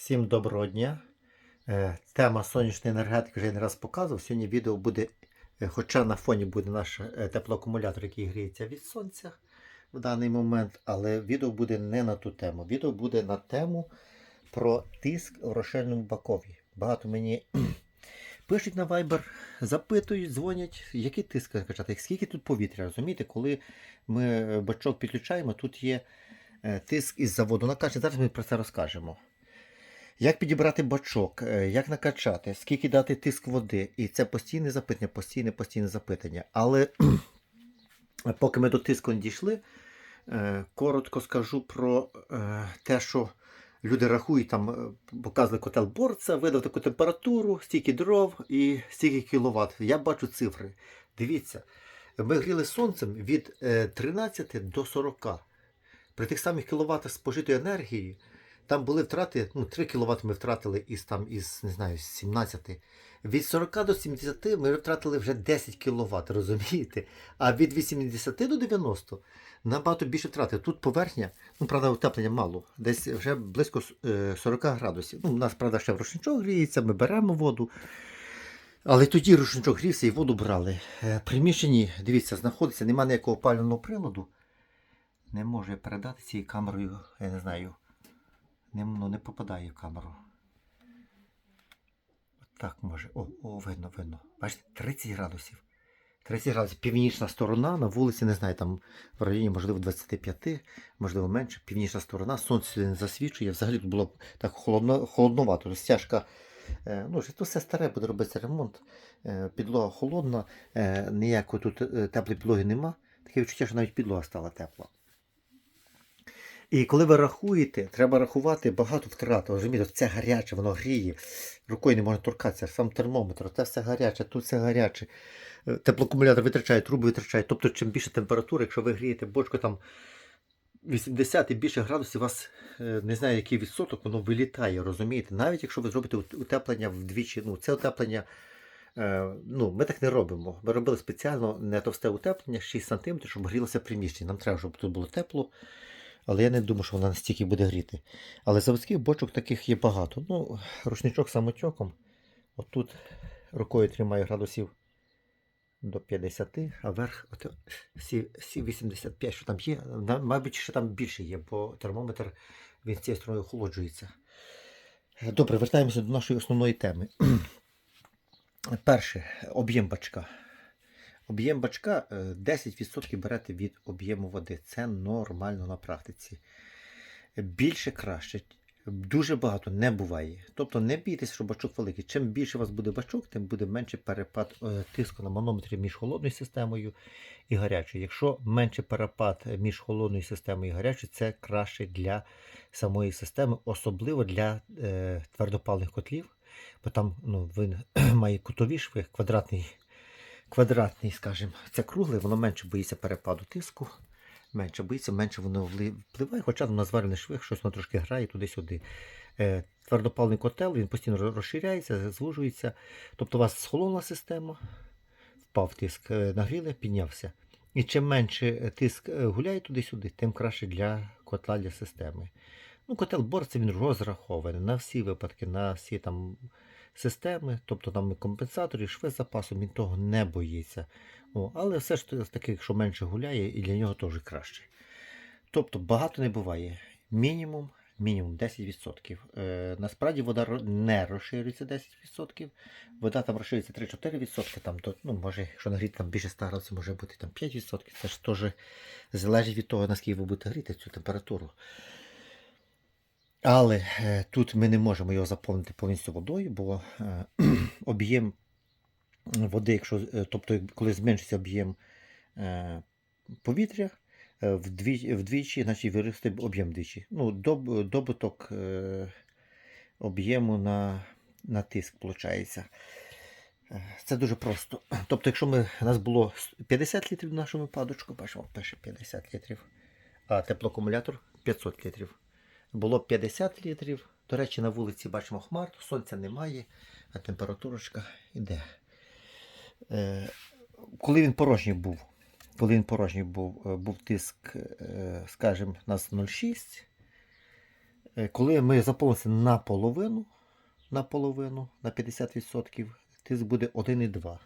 Всім доброго дня. Е, Тема сонячної енергетики вже не раз показував. Сьогодні відео буде, е, хоча на фоні буде наш е, теплоакумулятор, який гріється від сонця в даний момент, але відео буде не на ту тему. Відео буде на тему про тиск в рошельному бакові. Багато мені пишуть на Viber, запитують, дзвонять, який тиск качати, скільки тут повітря. Розумієте, коли ми бачок підключаємо, тут є тиск із заводу накачати. Зараз ми про це розкажемо. Як підібрати бачок, е, як накачати, скільки дати тиск води. І це постійне запитання, постійне, постійне запитання. Але поки ми до тиску не дійшли, е, коротко скажу про е, те, що люди рахують, там показували котел борца, видав таку температуру, стільки дров і стільки кіловат. Я бачу цифри. Дивіться, ми гріли сонцем від е, 13 до 40. При тих самих кіловатах спожитої енергії. Там були втрати, ну 3 кВт ми втратили із там із не знаю, з 17. Від 40 до 70 ми втратили вже 10 кВт, розумієте? А від 80 до 90 набагато більше втрати. Тут поверхня, ну правда, утеплення мало, десь вже близько е, 40 градусів. Ну, у нас, правда, ще в рушничок гріється, ми беремо воду. Але тоді рушничок грівся і воду брали. Е, приміщенні, дивіться, знаходиться, немає ніякого опалювального приладу. Не можу я передати цією камерою, я не знаю не, ну, не попадає в камеру. Так може. О, о, видно, видно. Бачите, 30 градусів. 30 градусів. Північна сторона на вулиці, не знаю, там в районі, можливо, 25, можливо, менше. Північна сторона, сонце не засвічує. Взагалі тут було так холодно, холодновато. Розтяжка. Е, ну, тут все старе, буде робитися ремонт. Е, підлога холодна, е, ніякої тут теплої підлоги нема. Таке відчуття, що навіть підлога стала тепла. І коли ви рахуєте, треба рахувати багато втрат. Розумієте, це гаряче, воно гріє. Рукою не можна торкатися, сам термометр, це все гаряче, тут все гаряче. Е, Теплоакумулятор витрачає, труби витрачає. Тобто, чим більше температура, якщо ви грієте бочку там 80 і більше градусів, у вас е, не знаю, який відсоток, воно вилітає, розумієте? Навіть якщо ви зробите утеплення вдвічі, ну це утеплення. е, Ну, ми так не робимо. Ми робили спеціально не товсте утеплення, 6 см, щоб грілося приміщення. Нам треба, щоб тут було тепло. Але я не думаю, що вона настільки буде гріти. Але заводських бочок таких є багато. Ну, рушничок самотьоком. Отут рукою тримаю градусів до 50, а верх от, всі, всі 85, що там є. Мабуть, ще там більше є, бо термометр він з цією стороною охолоджується. Добре, вертаємося до нашої основної теми. Перше, об'єм бачка. Об'єм бачка е, 10% берете від об'єму води. Це нормально на практиці. Більше краще. Дуже багато не буває. Тобто не бійтесь, що бачок великий. Чим більше у вас буде бачок, тим буде менше перепад е, тиску на манометрі між холодною системою і гарячою. Якщо менше перепад між холодною системою і гарячою, це краще для самої системи, особливо для е, твердопаливних котлів, бо там ну, він має кутові шви, квадратний квадратний, скажімо, це кругле, воно менше боїться перепаду тиску, менше боїться, менше воно впливає, хоча на зварених швих щось воно трошки грає туди-сюди. Е, Твердопаливний котел, він постійно розширяється, звужується. Тобто у вас схолола система, впав тиск, е, нагріли, піднявся. І чим менше е, тиск гуляє туди-сюди, тим краще для котла для системи. Ну, котел борця він розрахований на всі випадки, на всі там системи, тобто там компенсаторі, шви з запасом, він того не боїться. О, але все ж таки, якщо менше гуляє, і для нього теж краще. Тобто багато не буває. Мінімум, мінімум 10%. Е, насправді вода не розширюється 10%. Вода там розширюється 3-4%, там, то, ну, може, якщо нагріти там більше 100 градусів, може бути там 5%. Це ж теж залежить від того, наскільки ви будете гріти цю температуру. Але е, тут ми не можемо його заповнити повністю водою, бо е, об'єм води, якщо, е, тобто, коли зменшиться об'єм повітря, вдвічі, вдвічі, значить виросте об'єм вдвічі. Ну, доб, добуток об'єму на, на тиск, виходить. Це дуже просто. Тобто, якщо ми, у нас було 50 літрів в нашому падочку, бачимо, пише 50 літрів, а теплоакумулятор 500 літрів. Було 50 літрів. До речі, на вулиці бачимо хмар, сонця немає, а температурочка йде. Е, коли він порожній був, коли він порожній був, е, був тиск, е, скажімо, нас 0,6. Е, Коли ми заповнимося наполовину, наполовину, на 50%, тиск буде 1,2.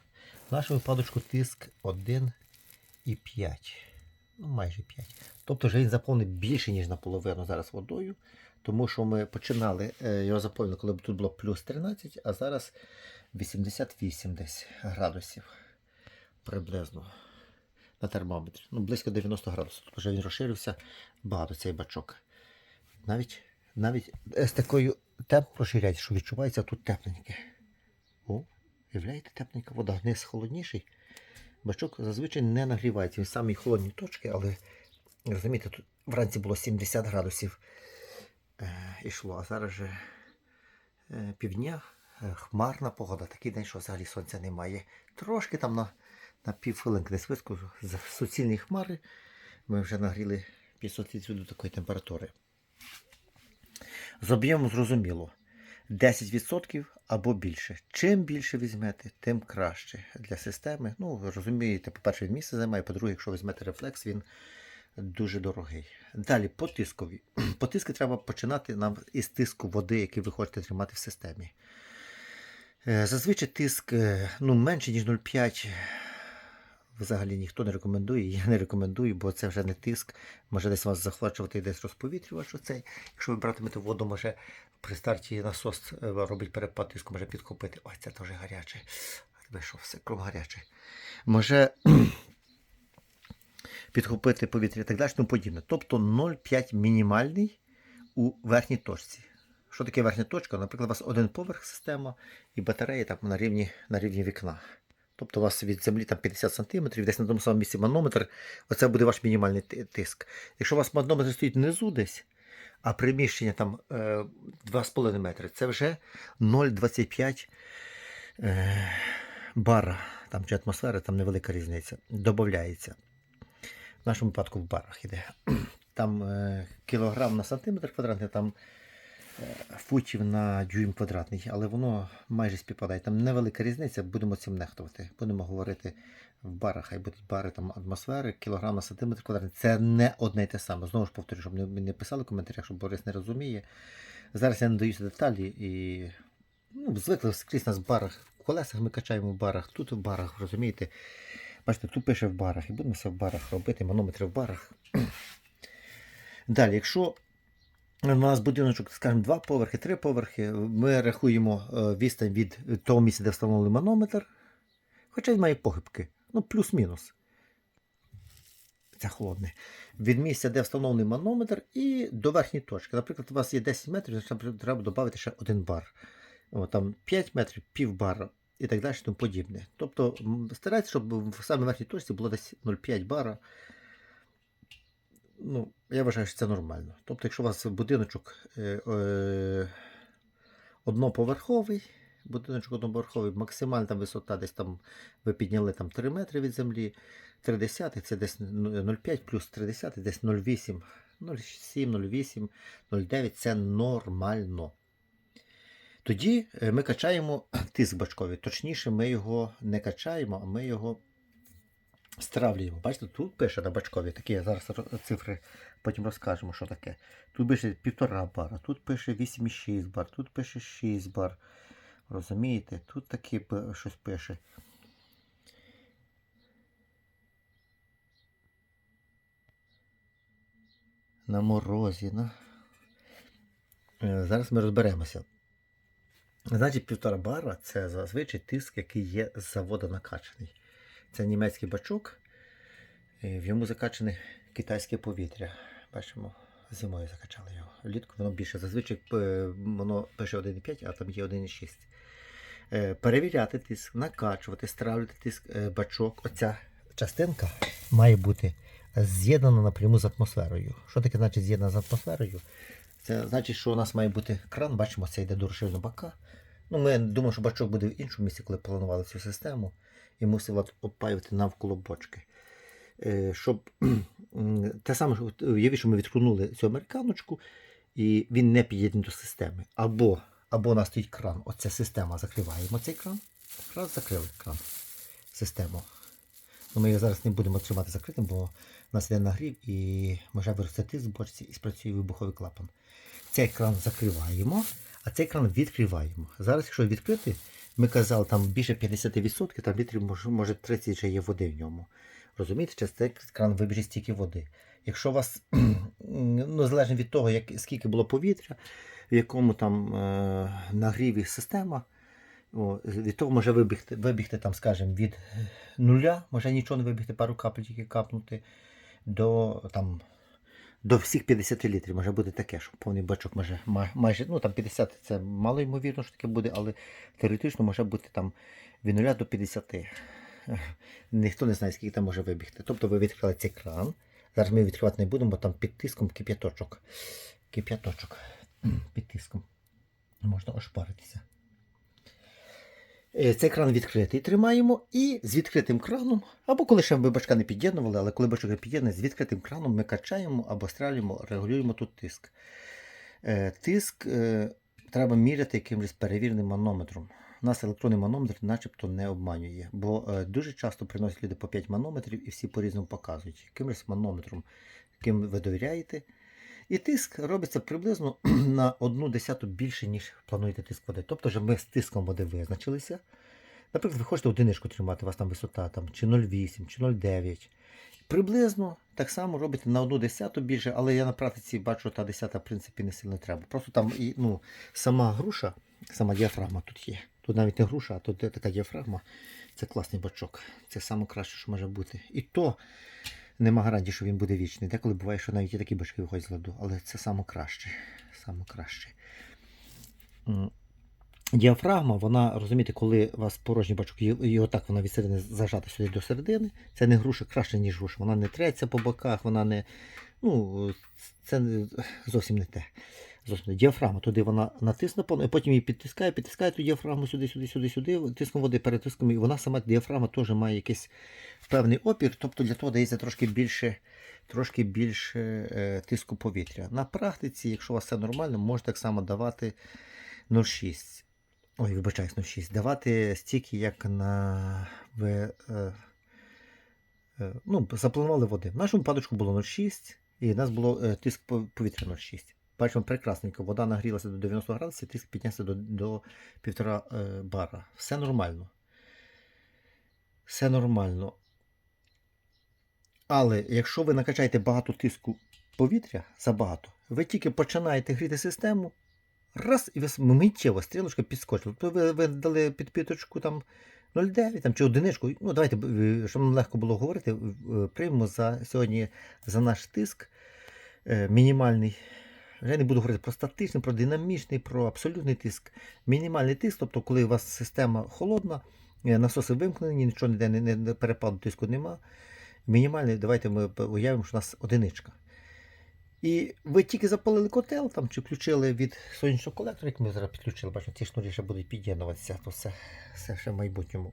В нашому випадку тиск 1,5. Ну, майже 5. Тобто вже він заповнив більше, ніж наполовину зараз водою. Тому що ми починали е, його заповнити, коли тут було плюс 13, а зараз 88 десь градусів приблизно на термометрі. Ну, близько 90 градусів. Тобто вже він розширився багато цей бачок. Навіть, навіть з такою темп розширяється, що відчувається тут тепленьке. О, уявляєте, тепленька вода. Низ холодніший. Бачок зазвичай не нагрівається. Він самі холодні точки, але розумієте, тут вранці було 70 градусів е, ішло, а зараз же е, півдня е, хмарна погода. Такий день, що взагалі сонця немає. Трошки там на, на півхвилинки десь вискочу з суцільні хмари. Ми вже нагріли 500 літрів до такої температури. З об'єму зрозуміло. 10% або більше. Чим більше візьмете, тим краще для системи. Ну, розумієте, по-перше, він місце займає, по-друге, якщо візьмете рефлекс, він дуже дорогий. Далі по тискові. По треба починати нам із тиску води, який ви хочете тримати в системі. Е, Зазвичай тиск е, ну, менше, ніж 0,5. Взагалі ніхто не рекомендує, я не рекомендую, бо це вже не тиск. Може десь вас захвачувати і десь розповітрювач оцей. Якщо ви братимете воду, може при старті насос е, робить перепад тиску, може підхопити. Ой, це дуже гаряче. Вийшов все кром гаряче. Може підхопити повітря і так далі, тому подібне. Тобто 0,5 мінімальний у верхній точці. Що таке верхня точка? Наприклад, у вас один поверх система і батарея там на рівні, на рівні вікна. Тобто у вас від землі там 50 см, десь на тому самому місці манометр, оце буде ваш мінімальний тиск. Якщо у вас манометр стоїть внизу десь, а приміщення там е, 2,5 метри, це вже 0,25 е, бара там, чи атмосфери, там невелика різниця. Додається. В нашому випадку в барах іде. Там е, кілограм на сантиметр квадратний, там е, футів на дюйм квадратний, але воно майже співпадає. Там невелика різниця, будемо цим нехтувати. Будемо говорити в барах, хай будуть бари там атмосфери, кілограм на сантиметр квадратний. Це не одне й те саме. Знову ж повторюю, щоб не, не писали в коментарях, що Борис не розуміє. Зараз я не даюся деталі і ну, звикли скрізь нас в барах. В колесах ми качаємо в барах, тут в барах, розумієте. Бачите, тут пише в барах, і будемо все в барах робити, манометри в барах. Далі, якщо у нас будиночок, скажімо, два поверхи, три поверхи, ми рахуємо е, відстань від того місця, де встановлений манометр. Хоча він має похибки, ну, плюс-мінус. Це холодне. Від місця, де встановлений манометр, і до верхньої точки. Наприклад, у вас є 10 метрів, треба додати ще один бар. О, там 5 метрів, пів бара і так далі, тому подібне. Тобто старайтеся, щоб в самій верхній точці було десь 0,5 бара. Ну, я вважаю, що це нормально. Тобто, якщо у вас будиночок е, е, одноповерховий, будиночок одноповерховий, максимальна висота, десь там ви підняли там 3 метри від землі, 3,10 це десь 0,5 плюс 3,10 десь 0,8, 0,7, 0,8, 0,9 це нормально. Тоді е, ми качаємо тиск бачковий. Точніше, ми його не качаємо, а ми його стравлюємо. Бачите, тут пише на бачкові такі зараз цифри потім розкажемо, що таке. Тут пише 1,5 бара, тут пише 8,6 бар, тут пише 6 бар. Розумієте? Тут таке щось пише. На морозі. На... Е, Зараз ми розберемося. Значить, півтора бара це зазвичай тиск, який є з заводу накачаний. Це німецький бачок, в йому закачане китайське повітря. Бачимо, зимою закачали його. Влітку воно більше. Зазвичай е, воно пише 1,5, а там є 1,6. Е, Перевіряти тиск, накачувати, стравлювати тиск е, бачок. Оця частинка має бути з'єднана напряму з атмосферою. Що таке значить з'єднана з атмосферою? Це значить, що у нас має бути кран, бачимо, це йде до розширення бака. Ну, ми думаємо, що бачок буде в іншому місці, коли планували цю систему, і мусив от обпаювати навколо бочки. Е, щоб те саме, уявіть, що ми відкрунули цю американочку, і він не під'єднаний до системи. Або, або у нас стоїть кран, оця система, закриваємо цей кран. Раз закрили кран, систему. Ну, ми його зараз не будемо тримати закритим, бо у нас йде нагрів і може вирости тиск в бочці і спрацює вибуховий клапан. цей кран закриваємо, а цей кран відкриваємо. Зараз, якщо відкрити, ми казали, там більше 50%, там літрів може, може 30 вже є води в ньому. Розумієте, через цей кран вибіжить стільки води. Якщо у вас, ну, залежно від того, як, скільки було повітря, в якому там е, нагріві система, о, від того може вибігти, вибігти там, скажімо, від нуля, може нічого не вибігти, пару капель тільки капнути, до там. До всіх 50 літрів може бути таке, що повний бачок може майже, ну там 50 це мало ймовірно, що таке буде, але теоретично може бути там від 0 до 50. Ніхто не знає, скільки там може вибігти. Тобто ви відкрили цей кран. Зараз ми відкривати не будемо, бо там під тиском кип'яточок. Кип'яточок. Під тиском. Можна ошпаритися. Е, Цей кран відкритий тримаємо і з відкритим краном, або коли ще ми бачка не під'єднували, але коли бачок не під'єднаний, з відкритим краном ми качаємо або стрелюємо, регулюємо тут тиск. Е, Тиск е, треба міряти якимось перевіреним манометром. У нас електронний манометр начебто не обманює, бо дуже часто приносять люди по 5 манометрів і всі по-різному показують. Якимось манометром, яким ви довіряєте. І тиск робиться приблизно на одну десяту більше, ніж плануєте тиск води. Тобто вже ми з тиском води визначилися. Наприклад, ви хочете одиничку тримати, у вас там висота там, чи 0,8, чи 0,9. Приблизно так само робите на одну десяту більше, але я на практиці бачу, що та десята, в принципі, не сильно треба. Просто там і, ну, сама груша, сама діафрагма тут є. Тут навіть не груша, а тут така діафрагма. Це класний бачок. Це саме краще, що може бути. І то нема гарантії, що він буде вічний. Деколи буває, що навіть і такі бачки виходять з ладу, але це саме краще. Саме краще. Діафрагма, вона, розумієте, коли у вас порожній бачок, і, отак вона від середини зажата сюди до середини, це не груша краще, ніж груша. Вона не треться по боках, вона не. Ну, це зовсім не те. Не. Діафрагма, туди вона натисне, потім її підтискає, підтискає ту діафрагму сюди, сюди, сюди, сюди, тиском води, перетиском, і вона сама діафрагма теж має якийсь певний опір, тобто для того дається трошки більше, трошки більше е, тиску повітря. На практиці, якщо у вас все нормально, можна так само давати 0,6. Ой, вибачаюсь, 0,6. Давати стільки, як на ви, е, е, ну, запланували води. В нашому випадку було 0,6 і в нас було тиск повітря 0,6. Бачимо прекрасненько, вода нагрілася до 90 градусів, тиск піднявся до, до 1,5 е, бара. Все нормально. Все нормально. Але якщо ви накачаєте багато тиску повітря забагато, ви тільки починаєте гріти систему, раз, і ви миттєво стрілочка підскочила. Тобто ви, ви дали підпіточку там 0,9 там, чи одиничку. Ну, давайте, е, щоб нам легко було говорити, е, приймемо за сьогодні за наш тиск мінімальний. Я не буду говорити про статичний, про динамічний, про абсолютний тиск. Мінімальний тиск, тобто, коли у вас система холодна, е, насоси вимкнені, нічого ніде не, не, перепаду тиску нема. Мінімальний, давайте ми уявимо, що у нас одиничка. І ви тільки запалили котел там, чи включили від сонячного колектора, як ми зараз підключили, бачимо, ці шнурі ще будуть під'єднуватися, то все, все ще в майбутньому.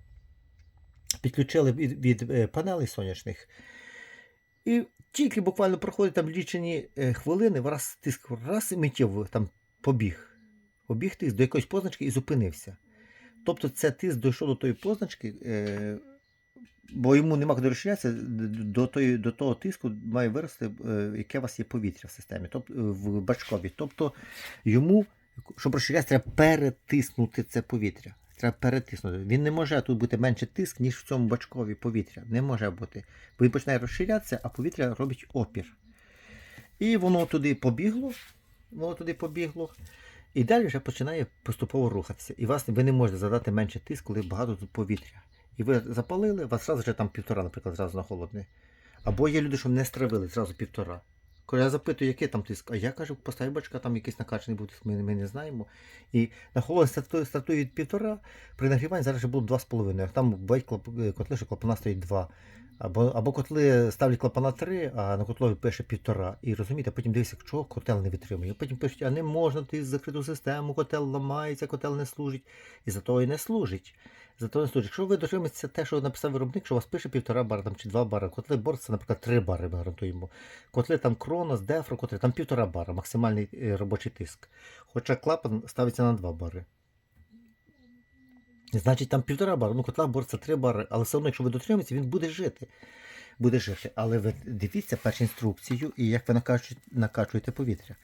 Підключили від, від е, панелей сонячних. І тільки буквально проходить там лічені е, хвилини, раз тиск раз і миттєво там побіг. Побіг тиск до якоїсь позначки і зупинився. Тобто це тиск дійшов до тої позначки, е, бо йому нема куди розширятися, до, тої, до того тиску має вирости, е, яке у вас є повітря в системі, тобто в бачкові. Тобто йому, щоб розширятися, треба перетиснути це повітря. Треба перетиснути. Він не може тут бути менше тиск, ніж в цьому бачкові повітря. Не може бути. Бо він починає розширятися, а повітря робить опір. І воно туди побігло, воно туди побігло. І далі вже починає поступово рухатися. І вас ви не можете задати менше тиск, коли багато тут повітря. І ви запалили, у вас зразу вже там півтора, наприклад, зразу на холодне. Або є люди, що не стравили, зразу півтора. Коли я запитую, який там тиск, а я кажу, постав бачка, там якийсь накачаний був ми, ми не знаємо. І на холодне стартує, стартує від півтора, при нагріванні зараз вже з половиною. Там бувають клап- котли, що клапана стоїть два. Або, або котли ставлять клапана 3, а на котлові пише півтора. І розумієте, потім дивишся, чого котел не витримує. Потім пишуть, а не можна ти закриту систему, котел ламається, котел не служить. І за того і не служить. За того не служить. Якщо ви дотримуєтеся те, що написав виробник, що у вас пише півтора бара там, чи два бара, котли борт, це, наприклад, три бари ми гарантуємо. Котли там Кронос, Дефро, котли, там півтора бара, максимальний е, робочий тиск. Хоча клапан ставиться на два бари. Значить, там півтора бара, ну котла борт це три бари, але все одно, якщо ви дотримуєтеся, він буде жити. Буде жити. Але ви дивіться першу інструкцію і як ви накачуєте, накачуєте повітря.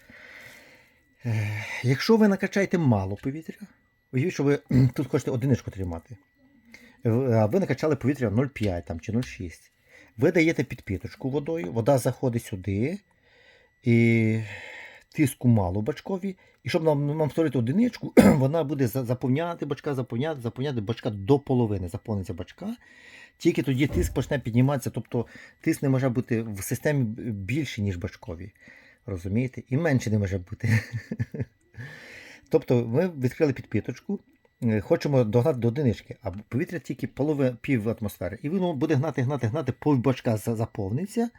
Е, Якщо ви накачаєте мало повітря, уявіть, що ви тут хочете одиничку тримати, ви накачали повітря 0,5 там, чи 0,6. Ви даєте підпіточку водою, вода заходить сюди, і тиску мало бачкові. І щоб нам, нам створити одиничку, вона буде заповняти бачка, заповняти, заповняти бачка до половини. Заповниться бачка. Тільки тоді тиск почне підніматися. Тобто тиск не може бути в системі більший, ніж бачковий. Розумієте? І менше не може бути. Тобто ми відкрили підпіточку, е, хочемо догнати до одинички, а повітря тільки полови, пів атмосфери. І воно буде гнати, гнати, гнати, пів бачка заповниться,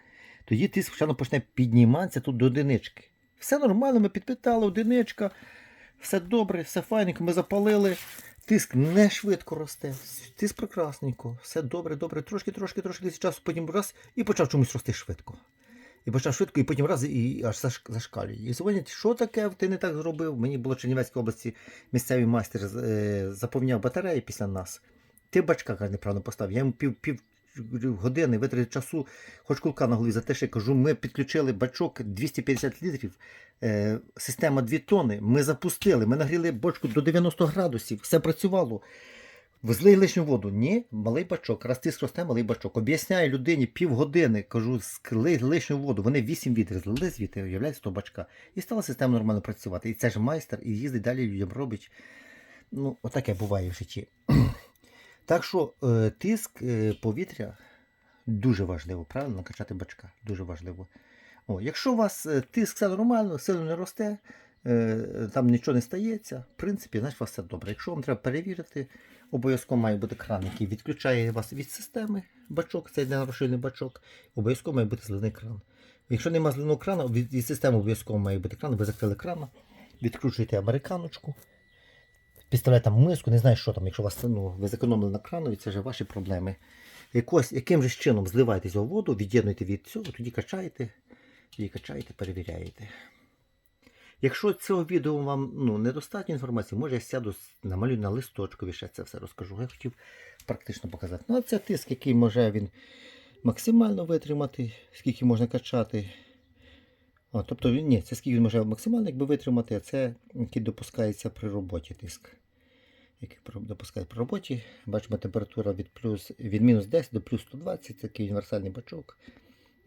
тоді тиск спочатку почне підніматися тут до одинички. Все нормально, ми підпитали, одиничка, все добре, все файненько, ми запалили. Тиск не швидко росте, тиск прекрасненько, все добре, добре, трошки, трошки, трошки десь часу, потім раз і почав чомусь рости швидко. І почав швидко, і потім раз і аж зашкалює. І сьогодні, що таке ти не так зробив? Мені було в Чернівецькій області місцевий майстер е, заповняв батареї після нас. Ти бачка каже, неправильно поставив. Я йому пів, пів години витратив часу, хоч кулка на голові за те, що я кажу, ми підключили бачок 250 літрів, е, система 2 тони. Ми запустили, ми нагріли бочку до 90 градусів, все працювало. Везли лишню воду. Ні, малий бачок. Раз тиск росте, малий бачок. Об'ясняю людині півгодини, кажу, скли лишню воду. Вони 8 відер злили звідти, уявляєте, з того бачка. І стала система нормально працювати. І це ж майстер, і їздить далі людям робить. Ну, отаке буває в житті. Так що е, тиск е, повітря дуже важливо, правильно накачати бачка. Дуже важливо. О, якщо у вас е, тиск все нормально, сильно не росте, там нічого не стається, в принципі, значить у вас все добре. Якщо вам треба перевірити, обов'язково має бути кран, який відключає вас від системи бачок, це розширений бачок, обов'язково має бути зелений кран. Якщо немає зеленого крану, від, від системи обов'язково має бути кран, ви закрили крана, відкручуєте американочку, підставляєте там миску, не знаю, що там, якщо вас ну, ви зекономили на кранові, це вже ваші проблеми. Якось, яким же чином зливаєте цю воду, від'єднуєте від цього, тоді качаєте, тоді качаєте, перевіряєте. Якщо цього відео вам ну, недостатньо інформації, може я сяду, намалюю на листочкові, ще це все розкажу. Я хотів практично показати. Ну, а це тиск, який може він максимально витримати, скільки можна качати. О, тобто, ні, це скільки він може максимально якби витримати, а це який допускається при роботі тиск. Який допускається при роботі. Бачимо, температура від, плюс, від мінус 10 до плюс 120, такий універсальний бачок.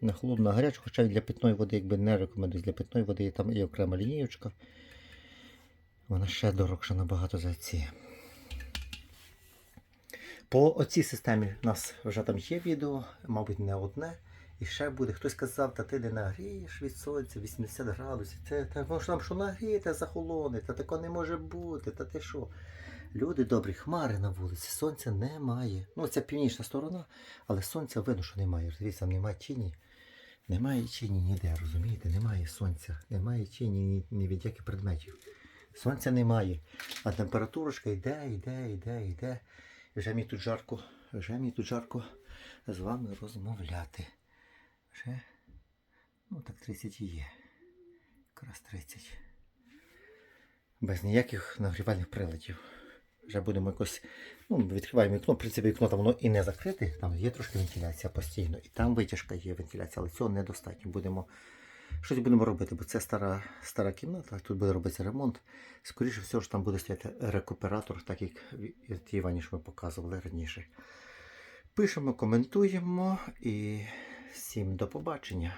На холодну, на гарячу, хоча й для питної води якби не рекомендують. Для питної води там є окрема лінієчка. Вона ще дорогша набагато за ці. По оцій системі у нас вже там є відео, мабуть, не одне. І ще буде. Хтось казав, та ти не нагрієш від сонця 80 градусів. Це та може нам що нагрієте захолоне, та такого не може бути, та ти що? Люди добрі, хмари на вулиці, сонця немає. Ну, це північна сторона, але сонця видно, що немає. Дивіться, там немає тіні. Немає тіні ніде, розумієте? Немає сонця, немає тіні ні, ні від яких предметів. Сонця немає. А температурочка йде, йде, йде, йде. Вже мені тут жарко, вже мені тут жарко з вами розмовляти. Вже, ну так 30 і є. Якраз 30. Без ніяких нагрівальних приладів. Вже будемо якось. Ну, відкриваємо вікно. В принципі, вікно там воно і не закрите, там є трошки вентиляція постійно. І там витяжка є вентиляція, але цього недостатньо. Будемо. Щось будемо робити, бо це стара, стара кімната, тут буде робитися ремонт. Скоріше всього, там буде стояти рекуператор, так як в тій ванні, що ми показували раніше. Пишемо, коментуємо і всім до побачення.